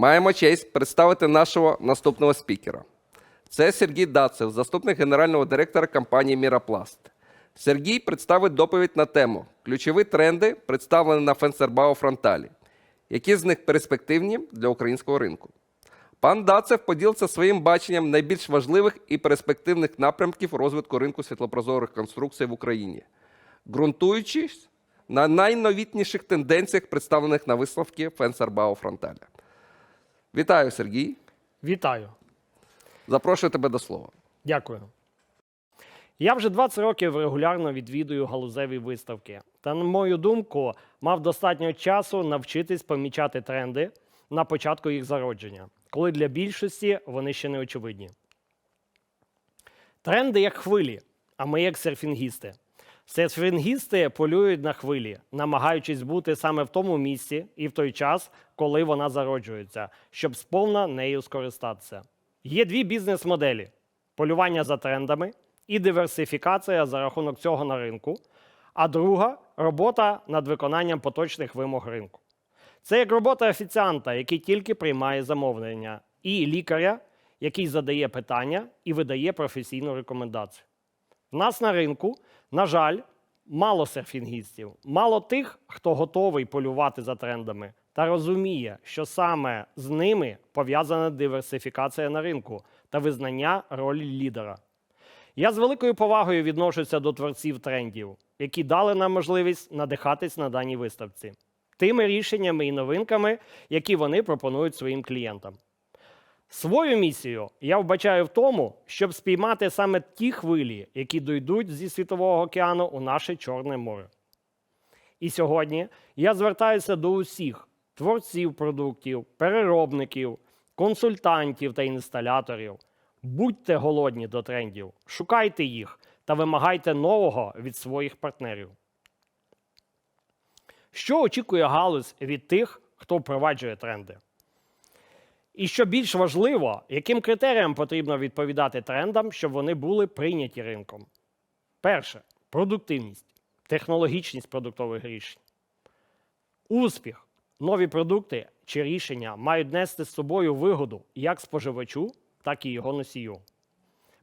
маємо честь представити нашого наступного спікера. Це Сергій Дацев, заступник генерального директора компанії Мірапласт. Сергій представить доповідь на тему Ключові тренди, представлені на Фенсербао Фронталі. Які з них перспективні для українського ринку? Пан Дацев поділиться своїм баченням найбільш важливих і перспективних напрямків розвитку ринку світлопрозорих конструкцій в Україні, ґрунтуючись на найновітніших тенденціях, представлених на виставці Фенсербао Фронталя. Вітаю, Сергій. Вітаю. Запрошую тебе до слова. Дякую. Я вже 20 років регулярно відвідую галузеві виставки. Та, на мою думку, мав достатньо часу навчитись помічати тренди на початку їх зародження, коли для більшості вони ще не очевидні. Тренди як хвилі, а ми як серфінгісти. Серфінгісти полюють на хвилі, намагаючись бути саме в тому місці і в той час, коли вона зароджується, щоб сповна нею скористатися. Є дві бізнес-моделі: полювання за трендами і диверсифікація за рахунок цього на ринку, а друга робота над виконанням поточних вимог ринку. Це як робота офіціанта, який тільки приймає замовлення, і лікаря, який задає питання і видає професійну рекомендацію. В нас на ринку, на жаль, мало серфінгістів, мало тих, хто готовий полювати за трендами та розуміє, що саме з ними пов'язана диверсифікація на ринку та визнання ролі лідера. Я з великою повагою відношуся до творців трендів, які дали нам можливість надихатись на даній виставці, тими рішеннями і новинками, які вони пропонують своїм клієнтам. Свою місію я вбачаю в тому, щоб спіймати саме ті хвилі, які дойдуть зі світового океану у наше Чорне море. І сьогодні я звертаюся до усіх творців продуктів, переробників, консультантів та інсталяторів. Будьте голодні до трендів, шукайте їх та вимагайте нового від своїх партнерів. Що очікує галузь від тих, хто впроваджує тренди? І що більш важливо, яким критеріям потрібно відповідати трендам, щоб вони були прийняті ринком? Перше продуктивність, технологічність продуктових рішень. Успіх. Нові продукти чи рішення мають нести з собою вигоду як споживачу, так і його носію.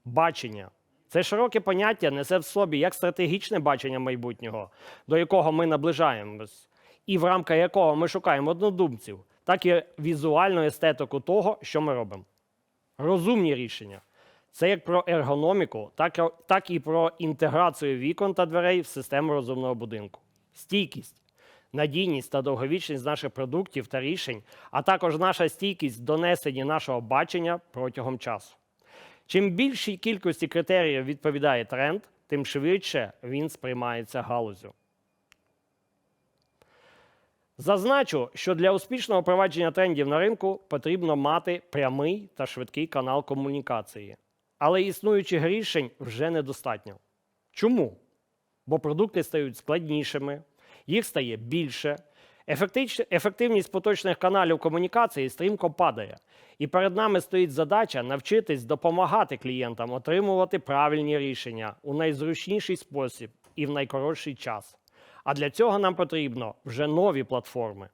Бачення. Це широке поняття несе в собі як стратегічне бачення майбутнього, до якого ми наближаємось, і в рамках якого ми шукаємо однодумців, так і візуальну естетику того, що ми робимо. Розумні рішення. Це як про ергономіку, так, і- про інтеграцію вікон та дверей в систему розумного будинку. Стійкість, надійність та довговічність наших продуктів та рішень, а також наша стійкість в донесенні нашого бачення протягом часу. Чим більшій кількості критеріїв відповідає тренд, тим швидше він сприймається галузю. Зазначу, що для успішного провадження трендів на ринку потрібно мати прямий та швидкий канал комунікації. Але існуючих рішень вже недостатньо. Чому? Бо продукти стають складнішими, їх стає більше. Ефективність поточних каналів комунікації стрімко падає. І перед нами стоїть задача навчитись допомагати клієнтам отримувати правильні рішення у найзручніший спосіб і в найкоротший час. А для цього нам потрібно вже нові платформи.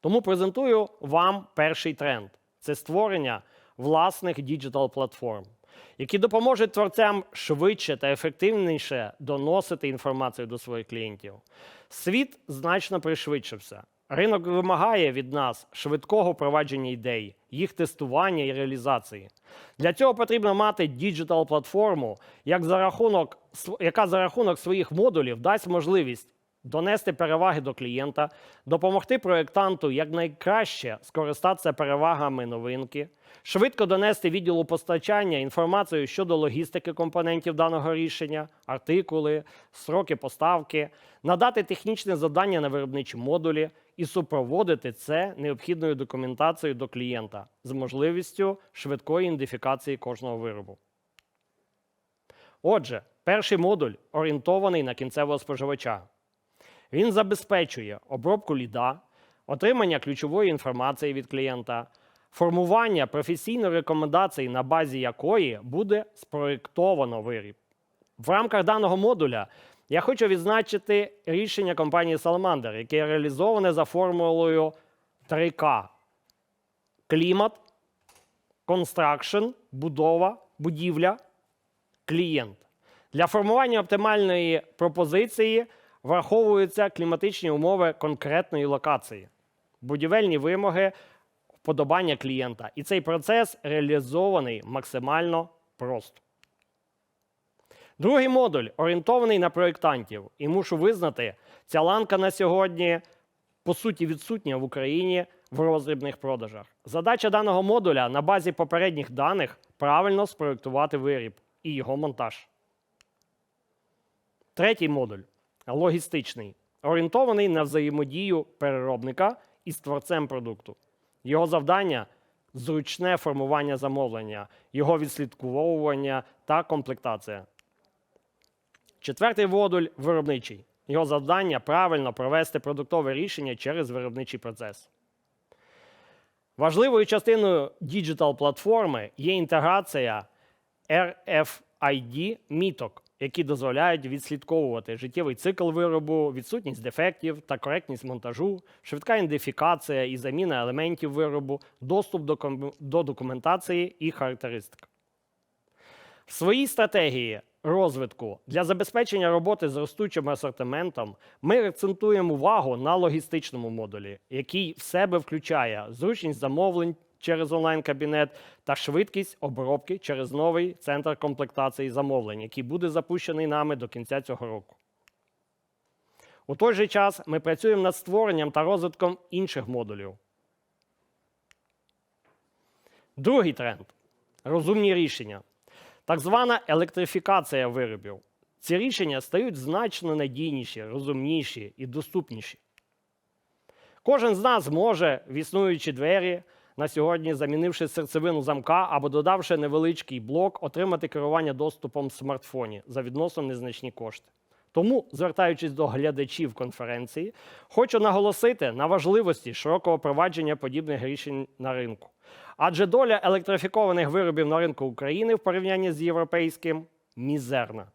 Тому презентую вам перший тренд: це створення власних діджитал платформ, які допоможуть творцям швидше та ефективніше доносити інформацію до своїх клієнтів. Світ значно пришвидшився. Ринок вимагає від нас швидкого впровадження ідей, їх тестування і реалізації. Для цього потрібно мати діджитал платформу, як за рахунок, яка за рахунок своїх модулів дасть можливість донести переваги до клієнта, допомогти проєктанту якнайкраще скористатися перевагами новинки, швидко донести відділу постачання інформацію щодо логістики компонентів даного рішення, артикули, сроки поставки, надати технічне завдання на виробничі модулі і супроводити це необхідною документацією до клієнта з можливістю швидкої ідентифікації кожного виробу. Отже, перший модуль орієнтований на кінцевого споживача. Він забезпечує обробку ліда, отримання ключової інформації від клієнта, формування професійної рекомендації, на базі якої буде спроєктовано виріб. В рамках даного модуля я хочу відзначити рішення компанії Salamander, яке реалізоване за формулою 3К. Клімат, констракшн, будова, будівля, клієнт. Для формування оптимальної пропозиції враховуються кліматичні умови конкретної локації, будівельні вимоги, вподобання клієнта. І цей процес реалізований максимально просто. Другий модуль орієнтований на проєктантів. І мушу визнати, ця ланка на сьогодні по суті відсутня в Україні в роздрібних продажах. Задача даного модуля на базі попередніх даних правильно спроєктувати виріб і його монтаж. Третій модуль логістичний, орієнтований на взаємодію переробника із творцем продукту. Його завдання зручне формування замовлення, його відслідковування та комплектація. Четвертий модуль виробничий. Його завдання правильно провести продуктове рішення через виробничий процес. Важливою частиною діджитал платформи є інтеграція RFID міток, які дозволяють відслідковувати життєвий цикл виробу, відсутність дефектів та коректність монтажу, швидка ідентифікація і заміна елементів виробу, доступ до, ком- до документації і характеристик. В своїй стратегії розвитку для забезпечення роботи з ростучим асортиментом ми акцентуємо увагу на логістичному модулі, який в себе включає зручність замовлень через онлайн-кабінет та швидкість обробки через новий центр комплектації замовлень, який буде запущений нами до кінця цього року. У той же час ми працюємо над створенням та розвитком інших модулів. Другий тренд розумні рішення. Так звана електрифікація виробів. Ці рішення стають значно надійніші, розумніші і доступніші. Кожен з нас може, в існуючі двері, на сьогодні, замінивши серцевину замка або додавши невеличкий блок, отримати керування доступом в смартфоні за відносно незначні кошти. Тому, звертаючись до глядачів конференції, хочу наголосити на важливості широкого провадження подібних рішень на ринку. Адже доля електрифікованих виробів на ринку України в порівнянні з європейським мізерна.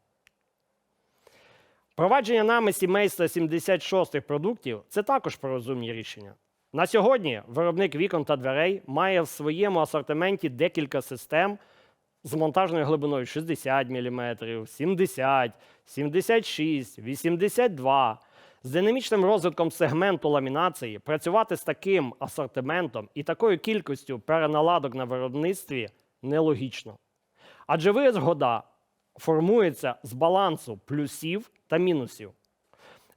Провадження нами сімейства 76 продуктів це також про розумні рішення. На сьогодні виробник вікон та дверей має в своєму асортименті декілька систем з монтажною глибиною 60 мм, 70, 76, 82. З динамічним розвитком сегменту ламінації працювати з таким асортиментом і такою кількістю переналадок на виробництві нелогічно. Адже визгода формується з балансу плюсів та мінусів.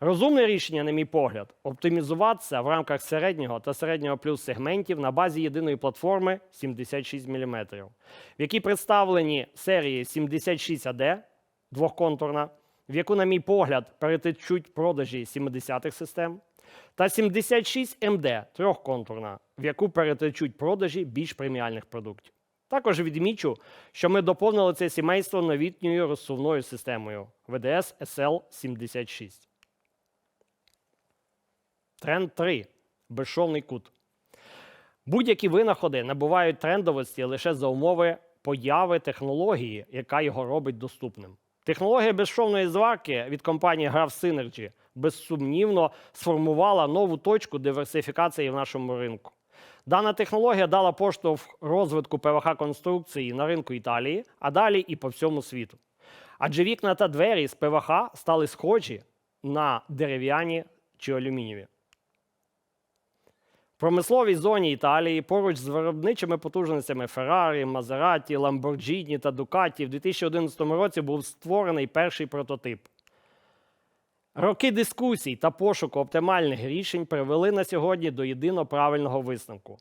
Розумне рішення, на мій погляд, оптимізуватися в рамках середнього та середнього плюс сегментів на базі єдиної платформи 76 мм, в якій представлені серії 76AD двохконтурна, в яку, на мій погляд, перетечуть продажі 70-х систем, та 76 МД трьохконтурна, в яку перетечуть продажі більш преміальних продуктів. Також відмічу, що ми доповнили це сімейство новітньою розсувною системою VDS SL76. Тренд 3. Безшовний кут. Будь-які винаходи набувають трендовості лише за умови появи технології, яка його робить доступним. Технологія безшовної зварки від компанії Graph Synergy безсумнівно сформувала нову точку диверсифікації в нашому ринку. Дана технологія дала поштовх розвитку ПВХ-конструкції на ринку Італії, а далі і по всьому світу. Адже вікна та двері з ПВХ стали схожі на дерев'яні чи алюмінієві. В промисловій зоні Італії поруч з виробничими потужностями Ferrari, Maserati, Lamborghini та Ducati в 2011 році був створений перший прототип. Роки дискусій та пошуку оптимальних рішень привели на сьогодні до єдино правильного висновку.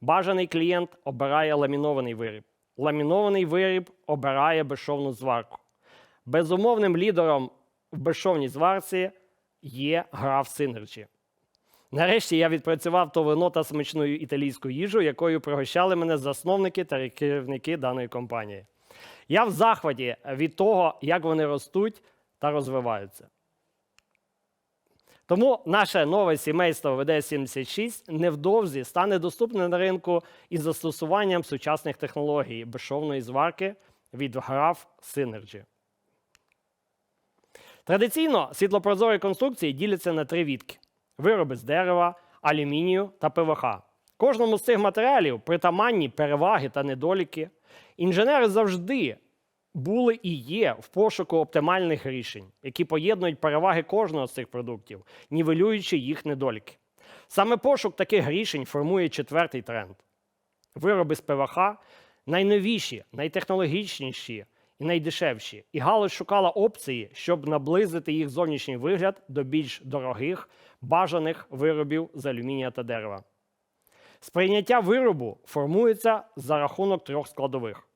Бажаний клієнт обирає ламінований виріб. Ламінований виріб обирає безшовну зварку. Безумовним лідером в безшовній зварці є граф Synergy. Нарешті я відпрацював то вино та смачну італійську їжу, якою пригощали мене засновники та керівники даної компанії. Я в захваті від того, як вони ростуть та розвиваються. Тому наше нове сімейство ВД-76 невдовзі стане доступне на ринку із застосуванням сучасних технологій безшовної зварки від Graph Synergy. Традиційно світлопрозорі конструкції діляться на три відки: вироби з дерева, алюмінію та ПВХ. Кожному з цих матеріалів притаманні переваги та недоліки. Інженери завжди були і є в пошуку оптимальних рішень, які поєднують переваги кожного з цих продуктів, нівелюючи їх недоліки. Саме пошук таких рішень формує четвертий тренд. Вироби з ПВХ найновіші, найтехнологічніші і найдешевші. І галузь шукала опції, щоб наблизити їх зовнішній вигляд до більш дорогих, бажаних виробів з алюмінія та дерева. Сприйняття виробу формується за рахунок трьох складових: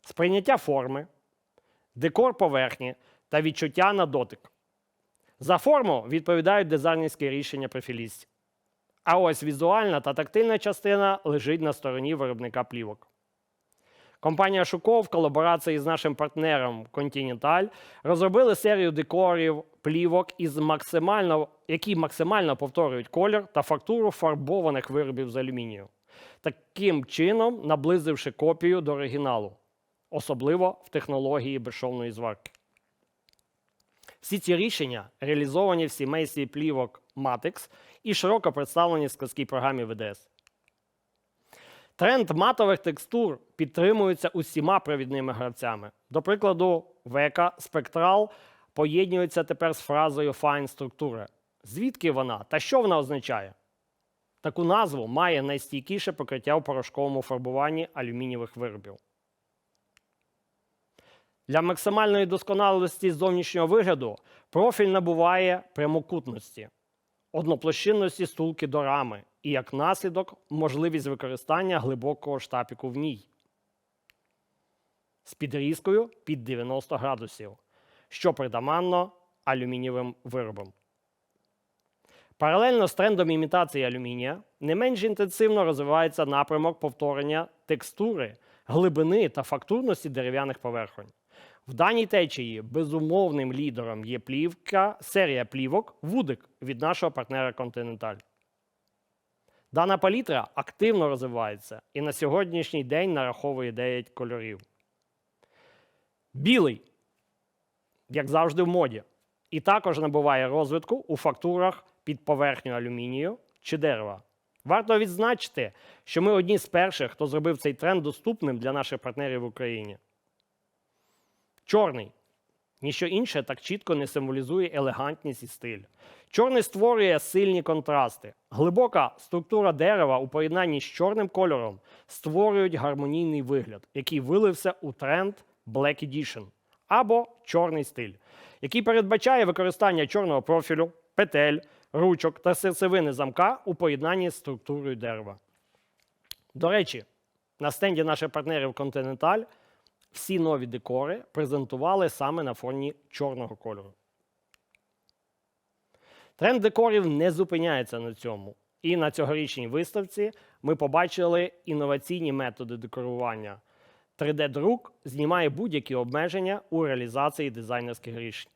сприйняття форми, декор поверхні та відчуття на дотик. За форму відповідають дизайнерські рішення профілістів. А ось візуальна та тактильна частина лежить на стороні виробника плівок. Компанія Шуко в колаборації з нашим партнером Continental розробили серію декорів, плівок, із максимально, які максимально повторюють колір та фактуру фарбованих виробів з алюмінію, таким чином наблизивши копію до оригіналу, особливо в технології безшовної зварки. Всі ці рішення реалізовані в сімействі плівок Matix і широко представлені в складській програмі ВДС. Тренд матових текстур підтримується усіма провідними гравцями. До прикладу, Века Spectral поєднується тепер з фразою Fine структура. Звідки вона та що вона означає? Таку назву має найстійкіше покриття у порошковому фарбуванні алюмінієвих виробів. Для максимальної досконалості зовнішнього вигляду профіль набуває прямокутності, одноплощинності стулки до рами і, як наслідок, можливість використання глибокого штапіку в ній з підрізкою під 90 градусів, що притаманно алюмінієвим виробам. Паралельно з трендом імітації алюмінія не менш інтенсивно розвивається напрямок повторення текстури, глибини та фактурності дерев'яних поверхонь. В даній течії безумовним лідером є плівка, серія плівок Вудик від нашого партнера Continental. Дана палітра активно розвивається і на сьогоднішній день нараховує 9 кольорів. Білий, як завжди, в моді, і також набуває розвитку у фактурах під поверхню алюмінію чи дерева. Варто відзначити, що ми одні з перших, хто зробив цей тренд доступним для наших партнерів в Україні. Чорний. Ніщо інше так чітко не символізує елегантність і стиль. Чорний створює сильні контрасти. Глибока структура дерева у поєднанні з чорним кольором створюють гармонійний вигляд, який вилився у тренд Black Edition або чорний стиль, який передбачає використання чорного профілю, петель, ручок та серцевини замка у поєднанні з структурою дерева. До речі, на стенді наших партнерів Continental всі нові декори презентували саме на фоні чорного кольору. Тренд декорів не зупиняється на цьому. І на цьогорічній виставці ми побачили інноваційні методи декорування. 3D-друк знімає будь-які обмеження у реалізації дизайнерських рішень.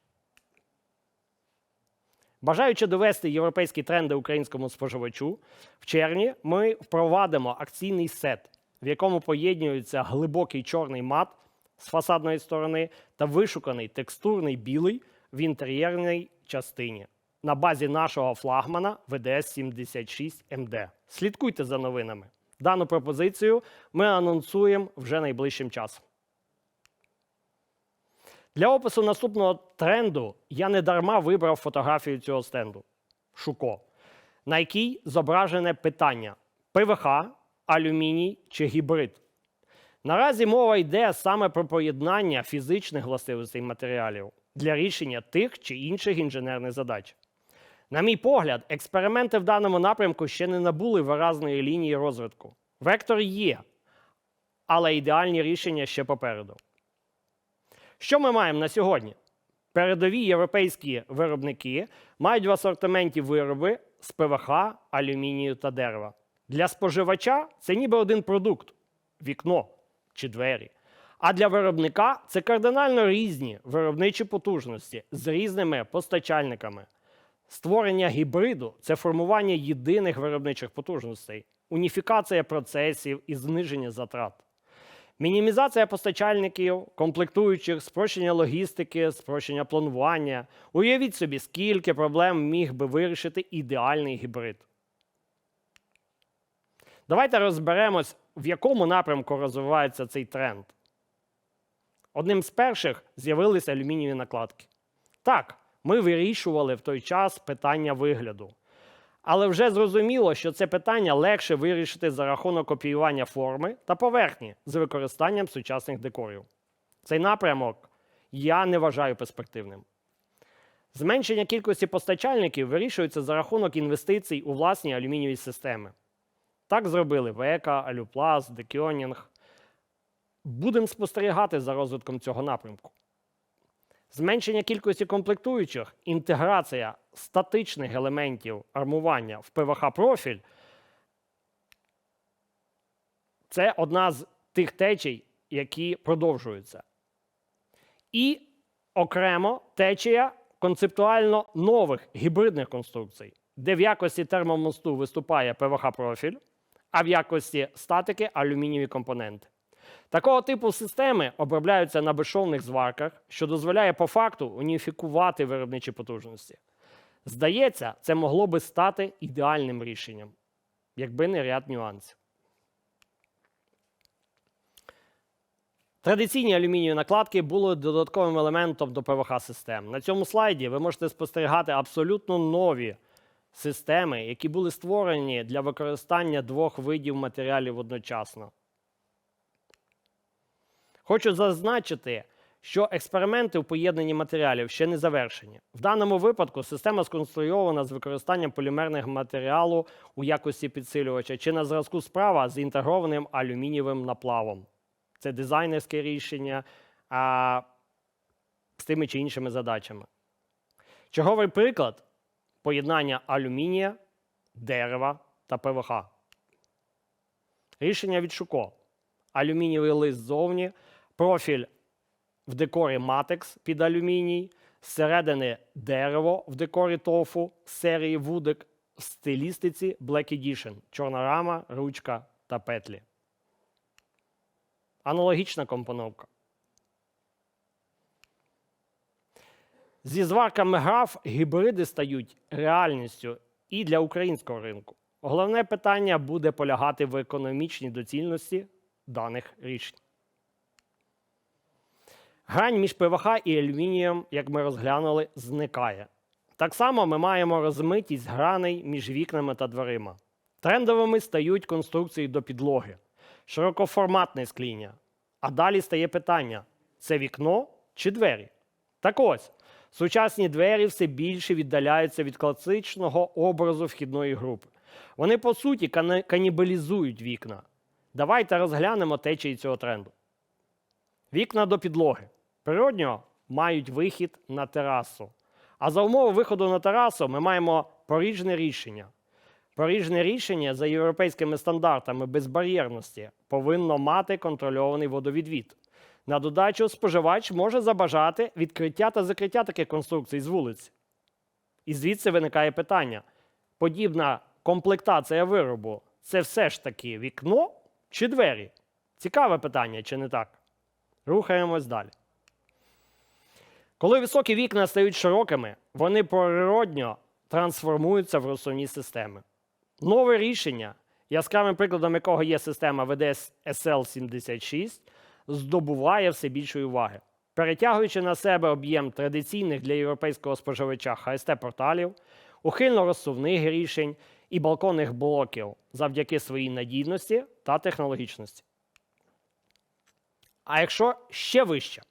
Бажаючи довести європейські тренди українському споживачу, в червні ми впровадимо акційний сет, в якому поєднується глибокий чорний мат з фасадної сторони та вишуканий текстурний білий в інтер'єрній частині на базі нашого флагмана ВДС 76 МД. Слідкуйте за новинами. Дану пропозицію ми анонсуємо вже найближчим часом. Для опису наступного тренду я не дарма вибрав фотографію цього стенду Шуко, на якій зображене питання: ПВХ, алюміній чи гібрид. Наразі мова йде саме про поєднання фізичних властивостей матеріалів для рішення тих чи інших інженерних задач. На мій погляд, експерименти в даному напрямку ще не набули виразної лінії розвитку. Вектор є, але ідеальні рішення ще попереду. Що ми маємо на сьогодні? Передові європейські виробники мають в асортименті вироби з ПВХ, алюмінію та дерева. Для споживача це ніби один продукт вікно чи двері. А для виробника це кардинально різні виробничі потужності з різними постачальниками. Створення гібриду це формування єдиних виробничих потужностей, уніфікація процесів і зниження затрат. Мінімізація постачальників, комплектуючих, спрощення логістики, спрощення планування. Уявіть собі, скільки проблем міг би вирішити ідеальний гібрид. Давайте розберемось, в якому напрямку розвивається цей тренд. Одним з перших з'явилися алюмінієві накладки. Так, ми вирішували в той час питання вигляду. Але вже зрозуміло, що це питання легше вирішити за рахунок копіювання форми та поверхні з використанням сучасних декорів. Цей напрямок я не вважаю перспективним. Зменшення кількості постачальників вирішується за рахунок інвестицій у власні алюмінієві системи. Так зробили Века, Алюпласт, Декьонінг. Будемо спостерігати за розвитком цього напрямку. Зменшення кількості комплектуючих, інтеграція статичних елементів армування в ПВХ-профіль це одна з тих течій, які продовжуються. І окремо течія концептуально нових гібридних конструкцій, де в якості термомосту виступає ПВХ-профіль, а в якості статики алюмінієві компоненти. Такого типу системи обробляються на безшовних зварках, що дозволяє по факту уніфікувати виробничі потужності. Здається, це могло би стати ідеальним рішенням, якби не ряд нюансів. Традиційні алюмінієві накладки були додатковим елементом до ПВХ-систем. На цьому слайді ви можете спостерігати абсолютно нові системи, які були створені для використання двох видів матеріалів одночасно. Хочу зазначити, що експерименти в поєднанні матеріалів ще не завершені. В даному випадку система сконструйована з використанням полімерних матеріалу у якості підсилювача чи на зразку справа з інтегрованим алюмінієвим наплавом. Це дизайнерське рішення а, з тими чи іншими задачами. Черговий приклад поєднання алюмінія, дерева та ПВХ. Рішення від Шуко. Алюмінієвий лист ззовні, профіль в декорі Matex під алюміній, зсередини дерево в декорі тофу серії Вудик в стилістиці Black Edition, чорна рама, ручка та петлі. Аналогічна компоновка. Зі зварками граф гібриди стають реальністю і для українського ринку. Головне питання буде полягати в економічній доцільності даних рішень. Грань між ПВХ і алюмінієм, як ми розглянули, зникає. Так само ми маємо розмитість граней між вікнами та дверима. Трендовими стають конструкції до підлоги, широкоформатне скління. А далі стає питання: це вікно чи двері? Так ось, сучасні двері все більше віддаляються від класичного образу вхідної групи. Вони, по суті, канібалізують вікна. Давайте розглянемо течії цього тренду. Вікна до підлоги. Природньо мають вихід на терасу. А за умови виходу на терасу ми маємо поріжне рішення. Поріжне рішення за європейськими стандартами безбар'єрності повинно мати контрольований водовідвід. На додачу, споживач може забажати відкриття та закриття таких конструкцій з вулиць. І звідси виникає питання: подібна комплектація виробу це все ж таки вікно чи двері? Цікаве питання, чи не так? Рухаємось далі. Коли високі вікна стають широкими, вони природньо трансформуються в розсувні системи. Нове рішення, яскравим прикладом якого є система VDS SL76, здобуває все більшої уваги. Перетягуючи на себе об'єм традиційних для європейського споживача HST-порталів, ухильно розсувних рішень і балконних блоків завдяки своїй надійності та технологічності. А якщо ще вище,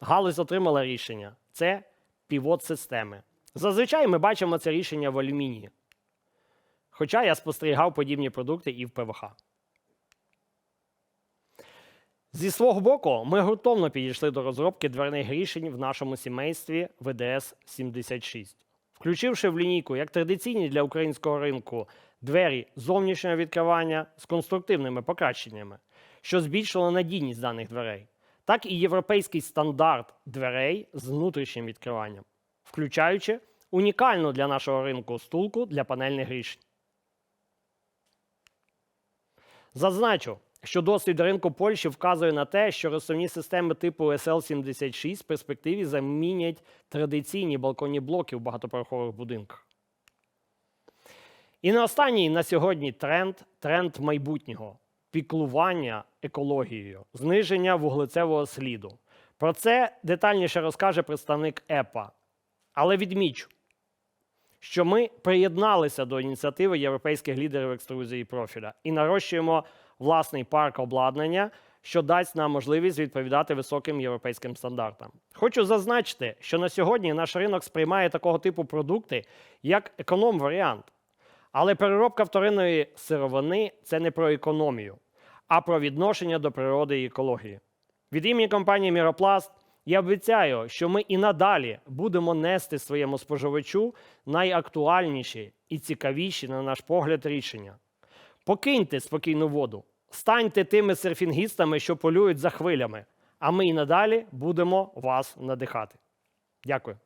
галузь отримала рішення це півот системи. Зазвичай ми бачимо це рішення в алюмінії. Хоча я спостерігав подібні продукти і в ПВХ. Зі свого боку, ми гуртовно підійшли до розробки дверних рішень в нашому сімействі VDS 76, включивши в лінійку як традиційні для українського ринку двері зовнішнього відкривання з конструктивними покращеннями, що збільшило надійність даних дверей, так і європейський стандарт дверей з внутрішнім відкриванням, включаючи унікальну для нашого ринку стулку для панельних рішень. Зазначу, що досвід ринку Польщі вказує на те, що розсувні системи типу SL76 в перспективі замінять традиційні балконні блоки в багатоповерхових будинках. І на останній на сьогодні тренд тренд майбутнього піклування екологією, зниження вуглецевого сліду. Про це детальніше розкаже представник ЕПА. Але відмічу, що ми приєдналися до ініціативи європейських лідерів екструзії профіля і нарощуємо власний парк обладнання, що дасть нам можливість відповідати високим європейським стандартам. Хочу зазначити, що на сьогодні наш ринок сприймає такого типу продукти як економ-варіант. Але переробка вторинної сировини це не про економію, а про відношення до природи і екології. Від імені компанії Міропласт я обіцяю, що ми і надалі будемо нести своєму споживачу найактуальніші і цікавіші, на наш погляд, рішення. Покиньте спокійну воду, станьте тими серфінгістами, що полюють за хвилями, а ми і надалі будемо вас надихати. Дякую.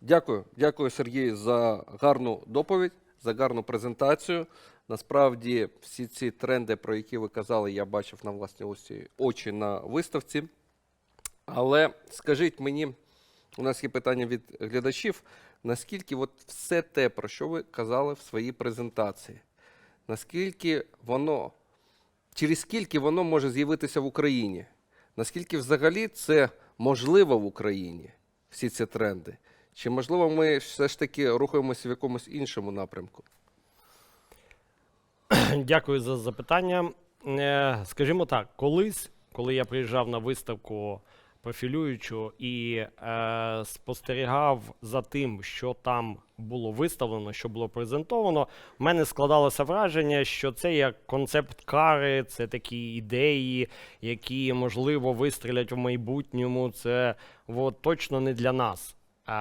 Дякую, дякую, Сергій, за гарну доповідь, за гарну презентацію. Насправді, всі ці тренди, про які ви казали, я бачив на власні очі, очі на виставці. Але скажіть мені, у нас є питання від глядачів, наскільки от все те, про що ви казали в своїй презентації, наскільки воно, через скільки воно може з'явитися в Україні? Наскільки взагалі це можливо в Україні, всі ці тренди? Чи можливо ми все ж таки рухаємося в якомусь іншому напрямку? Дякую за запитання. Е, Скажімо так, колись, коли я приїжджав на виставку профілюючу і е, спостерігав за тим, що там було виставлено, що було презентовано, в мене складалося враження, що це як концепт-кари, це такі ідеї, які можливо вистрілять в майбутньому. Це от, точно не для нас.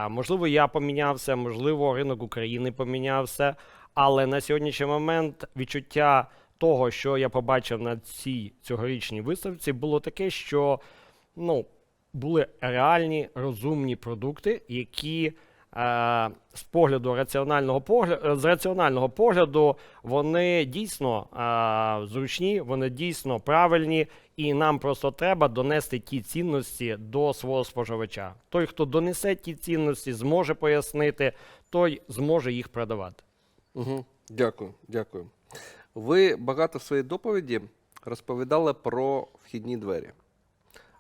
Можливо, я помінявся, можливо, ринок України помінявся. Але на сьогоднішній момент відчуття того, що я побачив на цій цьогорічній виставці, було таке, що ну, були реальні розумні продукти, які з погляду раціонального погляду, з раціонального погляду вони дійсно е, зручні, вони дійсно правильні, і нам просто треба донести ті цінності до свого споживача. Той, хто донесе ті цінності, зможе пояснити, той зможе їх продавати. Угу. Дякую, дякую. Ви багато в своїй доповіді розповідали про вхідні двері.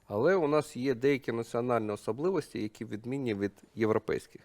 Але у нас є деякі національні особливості, які відмінні від європейських.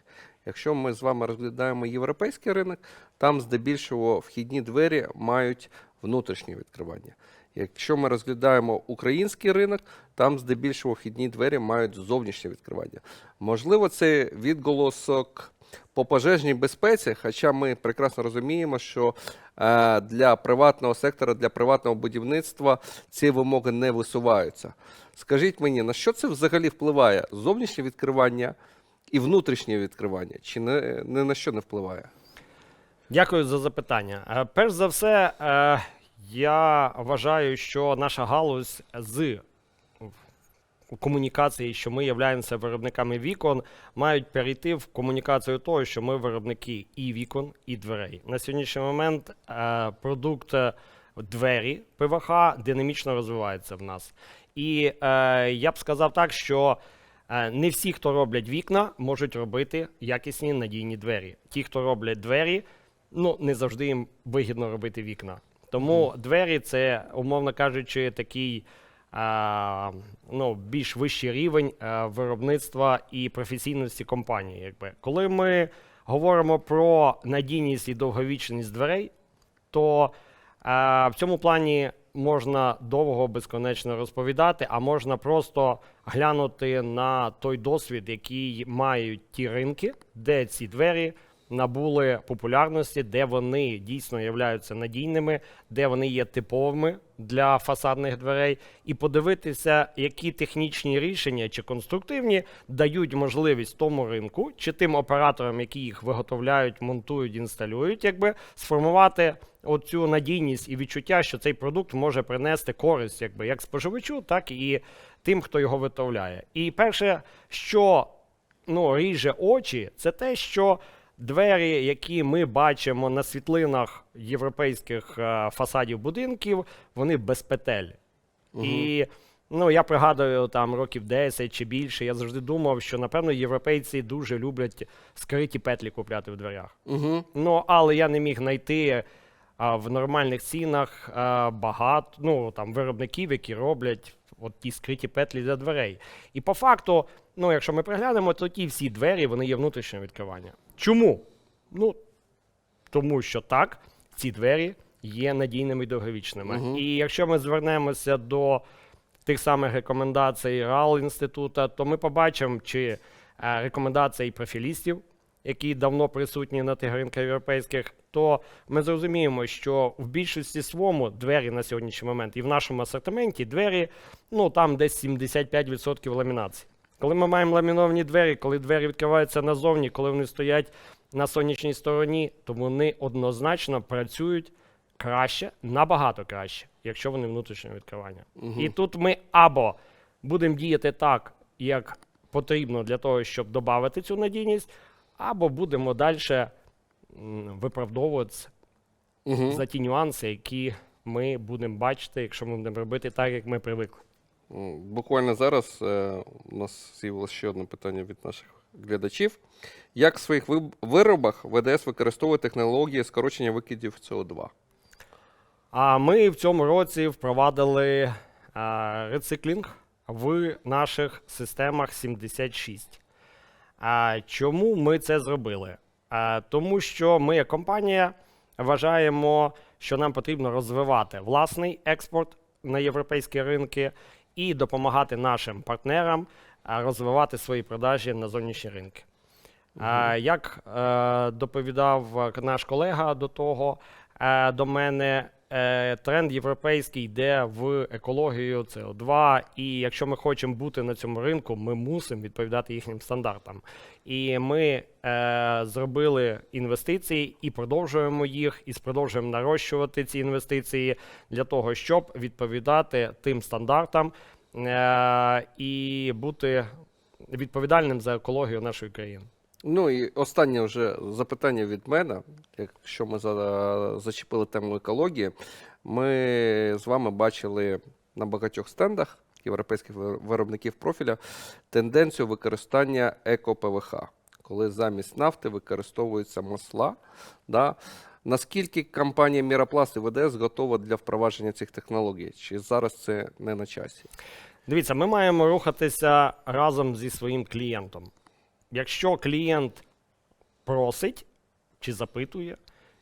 Якщо ми з вами розглядаємо європейський ринок, там здебільшого вхідні двері мають внутрішнє відкривання. Якщо ми розглядаємо український ринок, там здебільшого вхідні двері мають зовнішнє відкривання. Можливо, це відголосок по пожежній безпеці, хоча ми прекрасно розуміємо, що е, для приватного сектора, для приватного будівництва ці вимоги не висуваються. Скажіть мені, на що це взагалі впливає? Зовнішнє відкривання і внутрішнє відкривання? Чи не, не на що не впливає? Дякую за запитання. Е, Перш за все, е, я вважаю, що наша галузь з комунікації, що ми являємося виробниками вікон, мають перейти в комунікацію того, що ми виробники і вікон, і дверей. На сьогоднішній момент е, продукт е, двері ПВХ динамічно розвивається в нас. І е, я б сказав так, що Е, Не всі, хто роблять вікна, можуть робити якісні надійні двері. Ті, хто роблять двері, ну не завжди їм вигідно робити вікна. Тому двері це, умовно кажучи, такий ну, більш вищий рівень виробництва і професійності компанії. Якби. Коли ми говоримо про надійність і довговічність дверей, то в цьому плані можна довго безконечно розповідати, а можна просто глянути на той досвід, який мають ті ринки, де ці двері набули популярності, де вони дійсно являються надійними, де вони є типовими для фасадних дверей, і подивитися, які технічні рішення чи конструктивні дають можливість тому ринку чи тим операторам, які їх виготовляють, монтують, інсталюють, якби сформувати оцю надійність і відчуття, що цей продукт може принести користь, якби як споживачу, так і тим, хто його виготовляє. І перше, що ну, ріже очі, це те, що Двері, які ми бачимо на світлинах європейських е, фасадів будинків, вони без петель. І ну, я пригадую там років 10 чи більше. Я завжди думав, що напевно європейці дуже люблять скриті петлі купляти в дверях. Угу. Ну, але я не міг знайти а, в нормальних цінах а, багато ну, там, виробників, які роблять от ті скриті петлі для дверей. І по факту, ну, якщо ми приглянемо, то ті всі двері вони є внутрішнього відкривання. Чому? Ну, тому що так, ці двері є надійними і довговічними. І якщо ми звернемося до тих самих рекомендацій РАЛ інституту, то ми побачимо, чи е, рекомендації профілістів, які давно присутні на тих ринках європейських, то ми зрозуміємо, що в більшості своєму двері на сьогоднішній момент і в нашому асортименті двері, ну там десь 75% ламінації. Коли ми маємо ламіновані двері, коли двері відкриваються назовні, коли вони стоять на сонячній стороні, то вони однозначно працюють краще, набагато краще, якщо вони внутрішнього відкривання. І тут ми або будемо діяти так, як потрібно для того, щоб додати цю надійність, або будемо далі виправдовуватися Угу. за ті нюанси, які ми будемо бачити, якщо ми будемо робити так, як ми привикли. Буквально зараз е, у нас з'явилося ще одне питання від наших глядачів. Як в своїх виробах ВДС використовує технології скорочення викидів СО2? А ми в цьому році впровадили а, рециклінг в наших системах 76. А, чому ми це зробили? А, тому що ми, як компанія, вважаємо, що нам потрібно розвивати власний експорт на європейські ринки і допомагати нашим партнерам розвивати свої продажі на зовнішні ринки. А, Як е, доповідав е, наш колега до того, е, до мене, е, тренд європейський йде в екологію СО2, і якщо ми хочемо бути на цьому ринку, ми мусимо відповідати їхнім стандартам. І ми е, зробили інвестиції і продовжуємо їх, і продовжуємо нарощувати ці інвестиції для того, щоб відповідати тим стандартам е, і бути відповідальним за екологію нашої країни. Ну і останнє вже запитання від мене. Якщо ми за, зачепили тему екології, ми з вами бачили на багатьох стендах європейських виробників профіля тенденцію використання еко-ПВХ, коли замість нафти використовуються масла. Да? Наскільки компанія Міропласт і ВДС готова для впровадження цих технологій? Чи зараз це не на часі? Дивіться, ми маємо рухатися разом зі своїм клієнтом. Якщо клієнт просить чи запитує,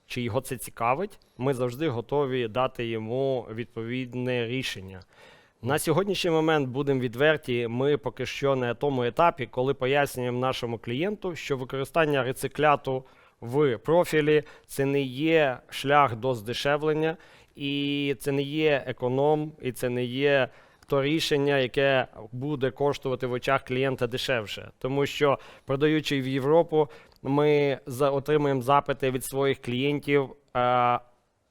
чи його це цікавить, ми завжди готові дати йому відповідне рішення. На сьогоднішній момент будемо відверті. Ми поки що на тому етапі, коли пояснюємо нашому клієнту, що використання рецикляту в профілі це не є шлях до здешевлення, і це не є економ, і це не є то рішення, яке буде коштувати в очах клієнта дешевше. Тому що, продаючи в Європу, ми отримуємо запити від своїх клієнтів. А,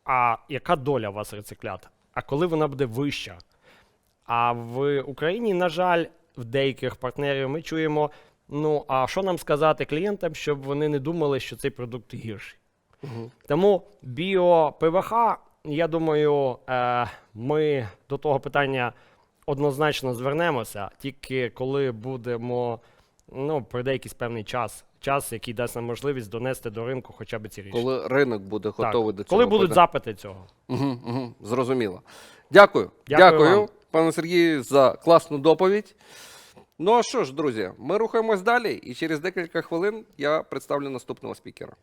а яка доля у вас рециклята? А коли вона буде вища? А в Україні, на жаль, в деяких партнерів ми чуємо: ну а що нам сказати клієнтам, щоб вони не думали, що цей продукт гірший. Тому біо ПВХ, я думаю, е, ми до того питання однозначно звернемося, тільки коли будемо, ну, пройде якийсь певний час, час, який дасть нам можливість донести до ринку хоча б ці рішення. Коли ринок буде готовий до цього? коли будуть запити цього. Угу, угу, зрозуміло. Дякую. Дякую Дякую, вам. пане Сергію, за класну доповідь. Ну а що ж, друзі, ми рухаємось далі, і через декілька хвилин я представлю наступного спікера.